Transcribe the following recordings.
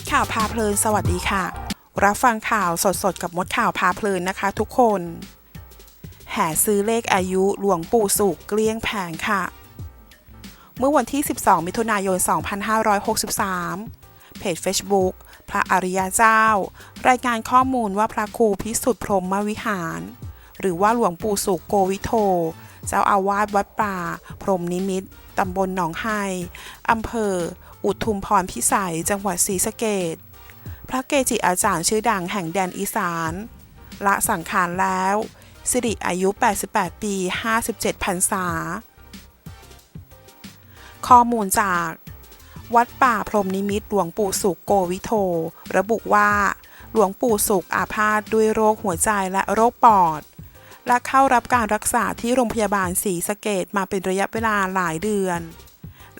ดข่าวพาเพลินสวัสดีค่ะ รับฟังข่าวสดๆ กับมดข่าวพาเพลินนะคะทุกคน แห่ซื้อเลขอายุหลวงปู่สุกเกลี้ยงแผงค่ะ เมื่อวันที่ 12 มิถุนายน 2563 เพจ Facebook พระอริยเจ้า รายงานข้อมูลว่าพระครูพิสุทธิพรหมวิหาร หรือว่าหลวงปู่สุกโกวิโท เจ้าอาวาสวัดป่า พรมนิมิตตำบลหนองไฮอำเภอ อุทุมพรพิสัย จังหวัดศรีสะเกดพระเกจิอาจารย์ชื่อดังแห่งแดนอีสาน ละสังขารแล้ว สิริอายุ 88 ปี 57พรรษา ข้อมูลจาก วัดป่าพรมนิมิตหลวงปู่สุขโกวิโท ระบุว่า หลวงปู่สุขอาพาธด้วยโรคหัวใจและโรคปอด และเข้ารับการรักษาที่โรงพยาบาลศรีสะเกดมาเป็นระยะเวลาหลายเดือน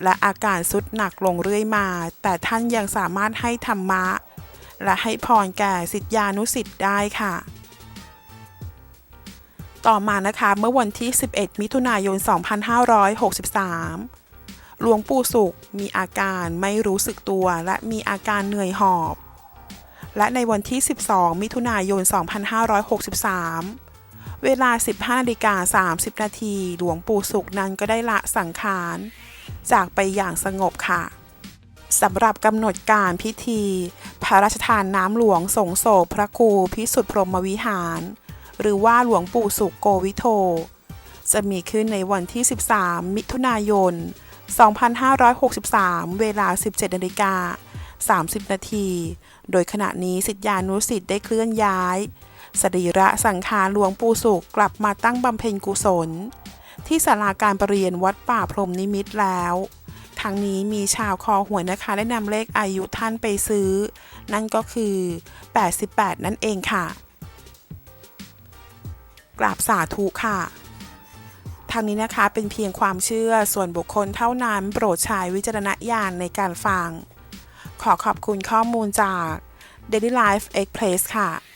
และอาการสุดหนักลงเรื่อยมา แต่ท่านยังสามารถให้ธรรมะ และให้พรแก่สิทธิานุสิทธิ์ได้ค่ะ ต่อมานะคะเมื่อวันที่ 11 มิถุนายน 2563หลวงปู่สุขมีอาการไม่รู้สึกตัวและมีอาการเหนื่อยหอบ และในวันที่ 12 มิถุนายน 2563 เวลา 15นาฬิกา30 นาทีหลวงปู่สุขนั้นก็ได้ละสังขาร จากไปอย่างสงบค่ะสำหรับกำหนดการพิธี พระราชทานน้ำหลวงสงโศพพระครูพิสุทธิพรหมวิหาร หรือว่าหลวงปู่สุขโกวิโท จะมีขึ้นในวันที่ 13 มิถุนายน 2563 เวลา 17นาฬิกา30 นาที โดยขณะนี้สิทธิานุสิทธิ์ได้เคลื่อนย้าย สรีระสังขารหลวงปู่สุขกลับมาตั้งบำเพ็ญกุศล ที่ศาลาการประเรียนวัดป่าพรมนิมิตแล้วทั้งนี้มีชาวคอหวยนะคะได้นำเลขอายุท่านไปซื้อ นั่นก็คือ 88 นั่นเองค่ะ กราบสาธุค่ะ ทางนี้นะคะเป็นเพียงความเชื่อส่วนบุคคลเท่านั้นโปรดใช้วิจารณญาณในการฟัง ขอขอบคุณข้อมูลจาก Daily Life Express ค่ะ